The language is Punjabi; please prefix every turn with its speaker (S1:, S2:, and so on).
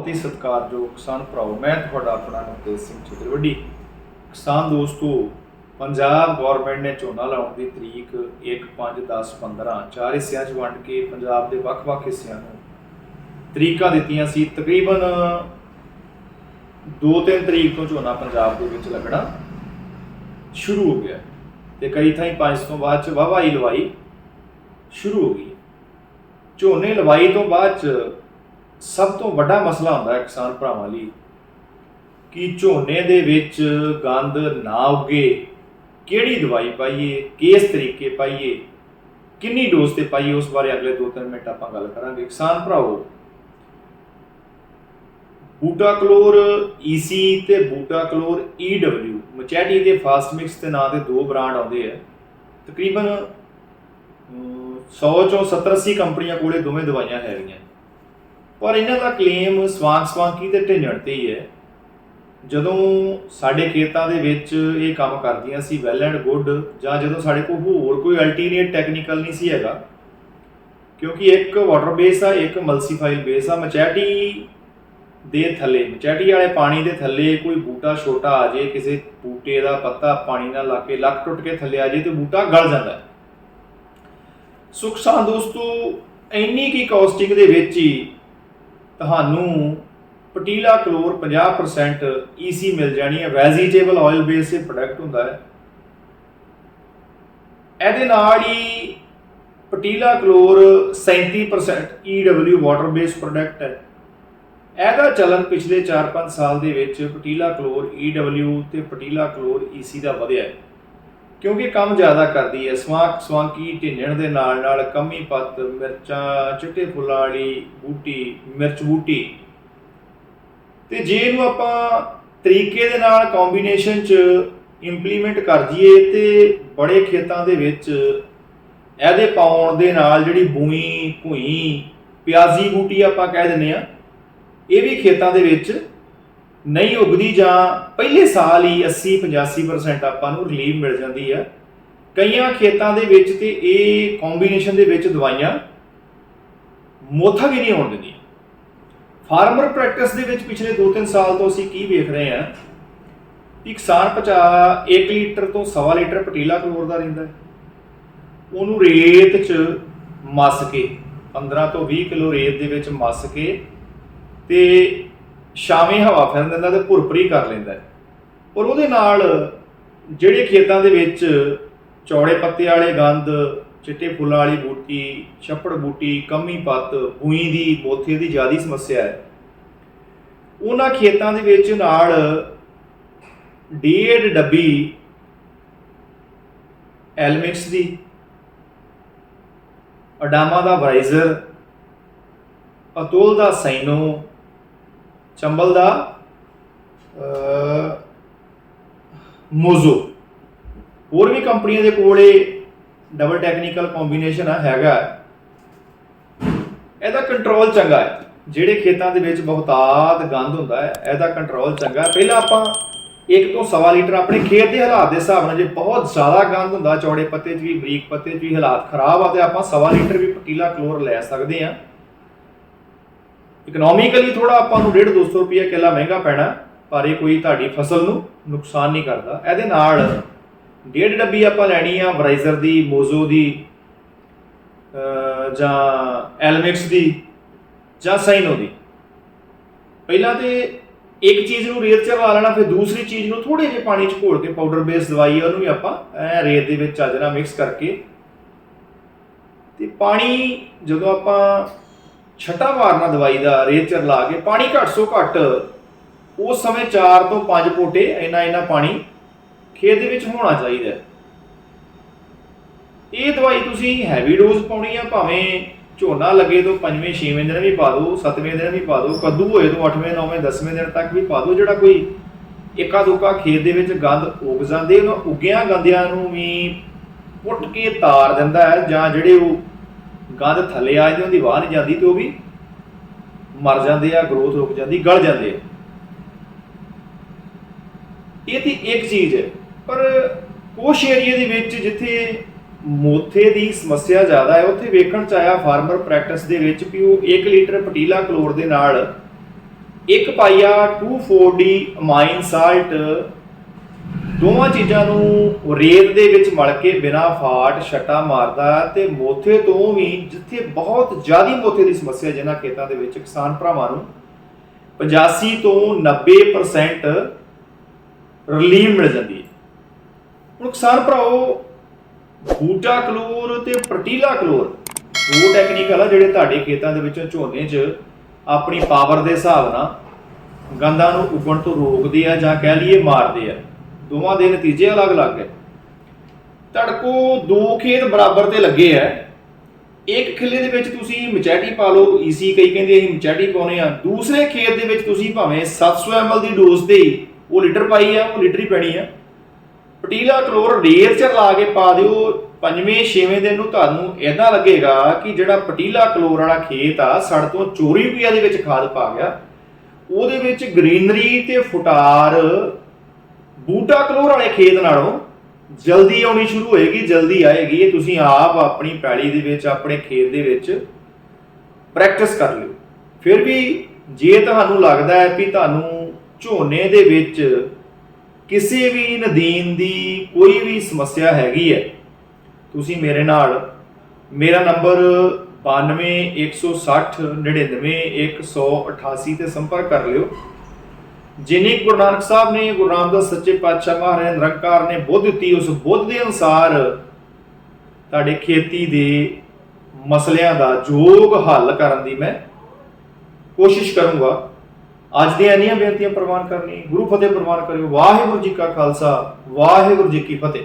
S1: ਬਹੁਤ ਹੀ ਸਤਿਕਾਰਯੋਗ ਕਿਸਾਨ ਭਰਾਓ, ਮੈਂ ਤੁਹਾਡਾ ਆਪਣਾ ਨਵਤੇਜ ਸਿੰਘ ਚਤੁਰਵੱਡੀ ਕਿਸਾਨ ਦੋਸਤੋ, ਪੰਜਾਬ ਗਵਰਨਮੈਂਟ ਨੇ ਝੋਨਾ ਲਾਉਣ ਦੀ ਤਰੀਕ 1 5 10 15 ਚਾਰ ਹਿੱਸਿਆਂ 'ਚ ਵੰਡ ਕੇ ਪੰਜਾਬ ਦੇ ਵੱਖ-ਵੱਖ ਹਿੱਸਿਆਂ ਨੂੰ ਤਰੀਕਾਂ ਦਿੱਤੀਆਂ ਸੀ। ਤਕਰੀਬਨ 2-3 ਤਰੀਕ ਤੋਂ ਝੋਨਾ ਪੰਜਾਬ ਦੇ ਵਿੱਚ ਲੱਗਣਾ ਸ਼ੁਰੂ ਹੋ ਗਿਆ। ਤੇ ਕਈ ਥਾਈਂ 5 ਤੋਂ ਬਾਅਦ ਚ ਵਾਹਵਾਈ ਲਵਾਈ ਸ਼ੁਰੂ ਹੋ ਗਈ। ਝੋਨੇ ਲਵਾਈ ਤੋਂ ਬਾਅਦ ਚ ਸਭ ਤੋਂ ਵੱਡਾ ਮਸਲਾ ਹੁੰਦਾ ਹੈ ਕਿਸਾਨ ਭਰਾਵਾਂ ਲਈ ਕਿ ਝੋਨੇ ਦੇ ਵਿੱਚ ਗੰਦ ਨਾ ਉੱਗੇ ਕਿਹੜੀ ਦਵਾਈ ਪਾਈਏ ਕਿਸ ਤਰੀਕੇ ਪਾਈਏ ਕਿੰਨੀ ਡੋਜ਼ ਤੇ ਪਾਈਏ ਉਸ ਬਾਰੇ ਅਗਲੇ 2-3 ਮਿੰਟ ਆਪਾਂ ਗੱਲ ਕਰਾਂਗੇ। ਕਿਸਾਨ ਭਰਾਓ ਬੂਟਾ ਕਲੋਰ EC ਤੇ ਬੂਟਾ ਕਲੋਰ EW ਮਚੈਟੀ ਦੇ ਫਾਸਟ ਮਿਕਸ ਦੇ ਨਾਂ ਦੇ ਦੋ ਬ੍ਰਾਂਡ ਆਉਂਦੇ ਆ। ਤਕਰੀਬਨ ਅਮ, 100 ਚੋਂ 70 80 ਕੰਪਨੀਆਂ ਕੋਲੇ ਦੋਵੇਂ ਦਵਾਈਆਂ ਹੈਗੀਆਂ। ਔਰ ਇਹਨਾਂ ਦਾ ਕਲੇਮ ਸਵਾਂਗ ਸਵਾਂਕੀ ਤੇ ਢਿੰਜਣ ਤੇ ਹੀ ਹੈ। ਜਦੋਂ ਸਾਡੇ ਖੇਤਾਂ ਦੇ ਵਿੱਚ ਇਹ ਕੰਮ ਕਰਦੀਆਂ ਸੀ ਵੈਲ ਐਂਡ ਗੁੱਡ ਜਾਂ ਜਦੋਂ ਸਾਡੇ ਕੋਲ ਹੋਰ ਕੋਈ ਅਲਟਰਨੇਟ ਟੈਕਨੀਕਲ ਨਹੀਂ ਸੀ ਹੈਗਾ, ਕਿਉਂਕਿ ਇੱਕ ਵਾਟਰ ਬੇਸ ਆ, ਇੱਕ ਮਲਸੀਫਾਈਲ ਬੇਸ ਆ, ਮਚੈਟੀ ਦੇ ਥੱਲੇ, ਮਚੈਟੀ ਵਾਲੇ ਪਾਣੀ ਦੇ ਥੱਲੇ ਕੋਈ ਬੂਟਾ ਛੋਟਾ ਆ ਜੇ, ਕਿਸੇ ਬੂਟੇ ਦਾ ਪੱਤਾ ਪਾਣੀ ਨਾਲ ਲਾ ਕੇ ਲੱਕ ਟੁੱਟ ਕੇ ਥੱਲੇ ਆ ਜੇ ਤੇ ਬੂਟਾ ਗਲ ਜਾਂਦਾ ਹੈ। ਸੁਖਸਾਨ ਦੋਸਤੋ ਇੰਨੀ ਕੀ ਕਾਸਟਿੰਗ ਦੇ ਵਿੱਚ ਹੀ ਤੁਹਾਨੂੰ ਪਟੀਲਾ ਕਲੋਰ 50% EC ਮਿਲ ਜਾਣੀ ਹੈ। ਵੈਜੀਟੇਬਲ ਆਇਲ ਬੇਸ ਇਹ ਪ੍ਰੋਡਕਟ ਹੁੰਦਾ ਹੈ। ਇਹਦੇ ਨਾਲ ਹੀ ਪਟੀਲਾ ਕਲੋਰ 37% EW ਵਾਟਰ ਬੇਸ ਪ੍ਰੋਡਕਟ ਹੈ। ਇਹਦਾ ਚਲਨ ਪਿਛਲੇ 4-5 ਸਾਲ ਦੇ ਵਿੱਚ ਪਟੀਲਾ ਕਲੋਰ EW ਤੇ ਪਟੀਲਾ ਕਲੋਰ EC ਦਾ ਵਧਿਆ ਹੈ। ਕਿਉਂਕਿ ਕੰਮ ਜ਼ਿਆਦਾ ਕਰਦੀ ਹੈ। ਸਵਾਂਕ, ਸਵਾਂਕੀ ਢਿੰਡਣ ਦੇ ਨਾਲ ਨਾਲ ਕਮੀ ਪੱਤ, ਮਿਰਚਾਂ, ਚਿੱਟੇ ਫੁੱਲਾਂ ਵਾਲੀ ਬੂਟੀ, ਮਿਰਚ ਬੂਟੀ। ਤੇ ਜੇ ਇਹਨੂੰ ਆਪਾਂ ਤਰੀਕੇ ਦੇ ਨਾਲ ਕੰਬੀਨੇਸ਼ਨ ਚ ਇੰਪਲੀਮੈਂਟ ਕਰ ਜੀਏ ਤੇ ਬੜੇ ਖੇਤਾਂ ਦੇ ਵਿੱਚ ਇਹਦੇ ਪਾਉਣ ਦੇ ਨਾਲ ਜਿਹੜੀ ਬੂਈ ਘੁਈ, ਪਿਆਜ਼ੀ ਬੂਟੀ ਆਪਾਂ ਕਹਿ ਦਿੰਦੇ ਆ ਇਹ ਵੀ ਖੇਤਾਂ ਦੇ ਵਿੱਚ ਨਹੀਂ ਉਗਦੀ ਜਾਂ ਪਹਿਲੇ ਸਾਲ ਹੀ 80 85% ਆਪਾਂ ਨੂੰ ਰਿਲੀਫ ਮਿਲ ਜਾਂਦੀ ਹੈ ਕਈਆਂ ਖੇਤਾਂ ਦੇ ਵਿੱਚ ਤੇ ਇਹ ਕੰਬੀਨੇਸ਼ਨ ਦੇ ਵਿੱਚ ਦਵਾਈਆਂ ਮੋਥਾ ਵੀ ਨਹੀਂ ਆਉਣ ਦਿੰਦੀਆਂ। ਫਾਰਮਰ ਪ੍ਰੈਕਟਿਸ ਦੇ ਵਿੱਚ ਪਿਛਲੇ 2-3 ਸਾਲ ਤੋਂ ਅਸੀਂ ਕੀ ਵੇਖ ਰਹੇ ਹਾਂ ਕਿ ਕਿਸਾਨ ਪਚਾ 1 ਲੀਟਰ ਤੋਂ 1.5 ਲੀਟਰ ਪਟੀਲਾ ਕਲੋਰ ਦਾ ਰਹਿੰਦਾ ਉਹਨੂੰ ਰੇਤ 'ਚ ਮਸ ਕੇ 15 ਤੋਂ 20 ਕਿਲੋ ਰੇਤ ਦੇ ਵਿੱਚ ਮਸ ਕੇ ਤੇ ਛਾਵੇਂ ਹਵਾ ਫਿਰਨ ਦਿੰਦਾ ਤੇ ਭੁਰਭਰੀ ਕਰ ਲੈਂਦਾ ਹੈ। ਔਰ ਉਹਦੇ ਨਾਲ ਜਿਹੜੇ ਖੇਤਾਂ ਦੇ ਵਿੱਚ ਚੌੜੇ ਪੱਤੇ ਵਾਲੇ ਗੰਦ, ਚਿੱਟੇ ਫੁੱਲਾਂ ਵਾਲੀ ਬੂਟੀ, ਛੱਪੜ ਬੂਟੀ, ਕਮੀ ਪੱਤ, ਬੂਈ ਦੀ, ਬੋਥੇ ਦੀ ਜ਼ਿਆਦੀ ਸਮੱਸਿਆ ਹੈ। ਉਹਨਾਂ ਖੇਤਾਂ ਦੇ ਵਿੱਚ ਨਾਲ ਡੇਢ ਡੱਬੀ, ਐਲਮਿਕਸ ਦੀ, ਅਡਾਮਾ ਦਾ ਵਾਈਜ਼ਰ, ਅਤੁਲ ਦਾ ਸਾਈਨੋ ਚੰਬਲ ਦਾ ਮੋਜ਼ੋ। ਹੋਰ ਵੀ ਕੰਪਨੀਆਂ ਦੇ ਕੋਲ ਇਹ ਡਬਲ ਟੈਕਨੀਕਲ ਕੰਬੀਨੇਸ਼ਨ ਆ, ਹੈਗਾ। ਇਹਦਾ ਕੰਟਰੋਲ ਚੰਗਾ ਹੈ। ਜਿਹੜੇ ਖੇਤਾਂ ਦੇ ਵਿੱਚ ਬਹੁਤਾਤ ਗੰਦ ਹੁੰਦਾ ਹੈ, ਇਹਦਾ ਕੰਟਰੋਲ ਚੰਗਾ ਪਹਿਲਾਂ ਆਪਾਂ ਇੱਕ ਤੋਂ ਸਵਾ ਲੀਟਰ ਆਪਣੇ ਖੇਤ ਦੇ ਹਾਲਾਤ ਦੇ ਹਿਸਾਬ ਨਾਲ ਜੇ ਬਹੁਤ ਜ਼ਿਆਦਾ ਗੰਦ ਹੁੰਦਾ, ਚੌੜੇ ਪੱਤੇ 'ਚ ਵੀ, ਬਰੀਕ ਪੱਤੇ 'ਚ ਵੀ ਹਾਲਾਤ ਖਰਾਬ ਆ, ਤੇ ਆਪਾਂ ਸਵਾ ਲੀਟਰ ਵੀ ਪਟੀਲਾ ਕਲੋਰ ਲੈ ਸਕਦੇ ਆ ਇਕਨੋਮਿਕਲੀ ਥੋੜਾ ਆਪਾਂ ਨੂੰ 1.5 200 ਰੁਪਏ ਕਿੱਲਾ ਮਹਿੰਗਾ ਪੈਣਾ, ਪਰ ਇਹ ਕੋਈ ਤੁਹਾਡੀ ਫਸਲ ਨੂੰ ਨੁਕਸਾਨ ਨਹੀਂ ਕਰਦਾ। ਇਹਦੇ ਨਾਲ ਡੇਢ ਡੱਬੀ ਆਪਾਂ ਲੈਣੀ ਆ ਵਰਾਈਜ਼ਰ ਦੀ, ਮੋਜ਼ੋ ਦੀ ਜਾਂ ਐਲਮਿਕਸ ਦੀ, ਜਾਂ ਸਾਈਨੋ ਦੀ। ਪਹਿਲਾਂ ਤੇ ਇੱਕ ਚੀਜ਼ ਨੂੰ ਰੇਤ 'ਚ ਰਲਾ ਲੈਣਾ, ਫਿਰ ਦੂਸਰੀ ਚੀਜ਼ ਨੂੰ ਥੋੜੇ ਜਿਹੇ ਪਾਣੀ 'ਚ ਘੋਲ ਕੇ ਪਾਊਡਰ ਬੇਸ ਦਵਾਈ ਆ, ਉਹਨੂੰ ਵੀ ਆਪਾਂ ਐ ਰੇਤ ਦੇ ਵਿੱਚ ਚੱਜ ਨਾਲ ਮਿਕਸ ਕਰਕੇ। ਤੇ ਪਾਣੀ ਜਦੋਂ ਆਪਾਂ ਛਟਾ ਮਾਰਨਾ ਦਵਾਈ ਦਾ, ਰੇਤ 'ਚ ਕੇ, ਪਾਣੀ ਘੱਟ ਸੋ ਘੱਟ। ਉਸ ਸਮੇਂ 4 ਤੋਂ 5 ਪੋਟੇ ਇੰਨਾ ਇੰਨਾ ਪਾਣੀ ਖੇਤ ਦੇ ਵਿੱਚ ਹੋਣਾ ਚਾਹੀਦਾ। ਇਹ ਦਵਾਈ ਤੁਸੀਂ ਹੈਵੀ ਡੋਜ਼ ਪਾਉਣੀ ਆ, ਭਾਵੇਂ ਝੋਨਾ ਲੱਗੇ ਤੋਂ 5ਵੇਂ 6ਵੇਂ ਦਿਨ ਵੀ ਪਾ ਦਿਓ 7ਵੇਂ ਦਿਨ ਵੀ ਪਾ ਦਿਓ, ਕੱਦੂ ਹੋਏ ਤੋਂ 8ਵੇਂ 9ਵੇਂ 10ਵੇਂ ਦਿਨ ਤੱਕ ਵੀ ਪਾ ਦਿਓ, ਜਿਹੜਾ ਕੋਈ ਇੱਕਾ ਦੁੱਕਾ ਖੇਤ ਦੇ ਵਿੱਚ ਗੰਦ ਉਗ ਜਾਂਦੇ ਉਹਨਾਂ ਉਗਿਆਂ ਗੰਦਿਆਂ ਨੂੰ ਵੀ ਪੁੱਟ ਕੇ ਤਾਰ ਦਿੰਦਾ ਹੈ ਜਾਂ ਜਿਹੜੇ ਉਹ ਕੰਧ ਥੱਲੇ ਆ ਜਾਂਦੇ ਉਹਦੀ ਵਾਹ ਨਹੀਂ ਜਾਂਦੀ ਤੇ ਉਹ ਵੀ ਮਰ ਜਾਂਦੇ ਆ ਗਰੋਥ ਰੁਕ ਜਾਂਦੀ ਗਲ ਜਾਂਦੇ ਆ। ਇਹ ਤੇ ਇੱਕ ਚੀਜ਼ ਹੈ ਪਰ ਕੁਛ ਏਰੀਆ ਦੇ ਵਿੱਚ ਜਿੱਥੇ ਮੋਥੇ ਦੀ ਸਮੱਸਿਆ ਜ਼ਿਆਦਾ ਹੈ ਉੱਥੇ ਵੇਖਣ ਚ ਆਇਆ ਫਾਰਮਰ ਪ੍ਰੈਕਟਿਸ ਦੇ ਵਿੱਚ ਵੀ ਉਹ 1 ਲੀਟਰ ਪਟੀਲਾ ਕਲੋਰ ਦੇ ਨਾਲ ਇੱਕ ਪਾਈਆ 2,4-D ਅਮਾਈਨ ਸਾਲਟ ਦੋਵਾਂ ਚੀਜ਼ਾਂ ਨੂੰ ਰੇਤ ਦੇ ਵਿੱਚ ਮਲ ਕੇ ਬਿਨਾ ਫਾਟ ਛੱਟਾ ਮਾਰਦਾ ਹੈ ਤੇ ਮੋਥੇ ਤੋਂ ਵੀ ਜਿੱਥੇ ਬਹੁਤ ਜ਼ਿਆਦੀ ਮੋਥੇ ਦੀ ਸਮੱਸਿਆ ਜਿਨ੍ਹਾਂ ਖੇਤਾਂ ਦੇ ਵਿੱਚ ਕਿਸਾਨ ਭਰਾਵਾਂ ਨੂੰ 85 ਤੋਂ 90% ਰਿਲੀਫ ਮਿਲ ਜਾਂਦੀ ਹੈ। ਹੁਣ ਕਿਸਾਨ ਭਰਾਓ, ਬੂਟਾ ਕਲੋਰ ਤੇ ਪ੍ਰਟੀਲਾ ਕਲੋਰ, ਦੋ ਟੈਕਨੀਕਲ ਆ ਜਿਹੜੇ ਤੁਹਾਡੇ ਖੇਤਾਂ ਦੇ ਵਿੱਚੋਂ ਝੋਨੇ 'ਚ ਆਪਣੀ ਪਾਵਰ ਦੇ ਹਿਸਾਬ ਨਾਲ ਗੰਦਾਂ ਨੂੰ ਉੱਗਣ ਤੋਂ ਰੋਕਦੇ ਆ ਜਾਂ ਕਹਿ ਲਈਏ ਮਾਰਦੇ ਆ। ਦੋਵਾਂ ਦੇ ਨਤੀਜੇ ਅਲੱਗ-ਅਲੱਗ ਹੈ। ਧੜਕੋ ਦੋ ਖੇਤ ਬਰਾਬਰ ਤੇ ਲੱਗੇ ਆ ਇੱਕ ਖਿੱਲੇ ਦੇ ਵਿੱਚ ਤੁਸੀਂ ਮਚੈਟੀ ਪਾ ਲਓ, ਈਸੀ ਕਈ ਕਹਿੰਦੇ ਅਸੀਂ ਮਚੈਟੀ ਪਾਉਨੇ ਆ ਦੂਸਰੇ ਖੇਤ ਦੇ ਵਿੱਚ ਤੁਸੀਂ ਭਾਵੇਂ 700 ml ਦੀ ਡੋਜ਼ ਤੇ ਹੀ ਉਹ ਲੀਟਰ ਪਾਈ ਆ ਉਹ ਲੀਟਰ ਹੀ ਪੈਣੀ ਆ ਪਟੀਲਾ ਕਲੋਰ ਰੇਰ ਚ ਲਾ ਕੇ ਪਾ ਦਿਓ, ਪੰਜਵੇਂ, ਛੇਵੇਂ ਦਿਨ ਨੂੰ ਤੁਹਾਨੂੰ ਇਦਾਂ ਲੱਗੇਗਾ ਕਿ ਜਿਹੜਾ ਪਟੀਲਾ ਕਲੋਰ ਵਾਲਾ ਖੇਤ ਆ, ਸੜ ਤੋਂ ਚੋਰੀ ਰੁਪਈਆ ਦੇ ਵਿੱਚ ਖਾਦ ਪਾ ਗਿਆ। ਉਹਦੇ ਵਿੱਚ ਗ੍ਰੀਨਰੀ ਤੇ ਫੁਟਾਰ ਬੂਟਾ ਕਲੋਰ ਵਾਲੇ ਖੇਤ ਨਾਲੋਂ ਜਲਦੀ ਆਉਣੀ ਸ਼ੁਰੂ ਹੋਏਗੀ, ਜਲਦੀ ਆਏਗੀ, ਇਹ ਤੁਸੀਂ ਆਪ ਆਪਣੀ ਪੈਲੀ ਦੇ ਵਿੱਚ, ਆਪਣੇ ਖੇਤ ਦੇ ਵਿੱਚ ਪ੍ਰੈਕਟਿਸ ਕਰ ਲਿਓ। ਫਿਰ ਵੀ ਜੇ ਤੁਹਾਨੂੰ ਲੱਗਦਾ ਹੈ ਕਿ ਤੁਹਾਨੂੰ ਝੋਨੇ ਦੇ ਵਿੱਚ ਕਿਸੇ ਵੀ ਨਦੀਨ ਦੀ ਕੋਈ ਵੀ ਸਮੱਸਿਆ ਹੈਗੀ ਹੈ, ਤੁਸੀਂ ਮੇਰੇ ਨਾਲ ਮੇਰਾ ਨੰਬਰ 9216 99188 ਤੇ ਸੰਪਰਕ ਕਰ ਲਿਓ। ਜਿਨੀ ਗੁਰੂ ਨਾਨਕ ਸਾਹਿਬ ਨੇ ਗੁਰੂ ਰਾਮਦਾਸ ਸੱਚੇ ਪਾਤਸ਼ਾਹ ਮਹਾਰਾਜ ਨਿਰੰਕਾਰ ਨੇ ਬੁੱਧ ਦਿੱਤੀ, ਉਸ ਬੁੱਧ ਦੇ ਅਨੁਸਾਰ ਤੁਹਾਡੇ ਖੇਤੀ ਦੇ ਮਸਲਿਆਂ ਦਾ ਯੋਗ ਹੱਲ ਕਰਨ ਦੀ ਮੈਂ ਕੋਸ਼ਿਸ਼ ਕਰੂੰਗਾ। ਅੱਜ ਦੀਆਂ ਇੰਨੀਆਂ ਬੇਨਤੀਆਂ ਪ੍ਰਵਾਨ ਕਰਨੀ ਗੁਰੂ ਫਤਿਹ ਪ੍ਰਵਾਨ ਕਰਿਓ, ਵਾਹਿਗੁਰੂ ਜੀ ਕਾ ਖਾਲਸਾ, ਵਾਹਿਗੁਰੂ ਜੀ ਕੀ ਫਤਿਹ।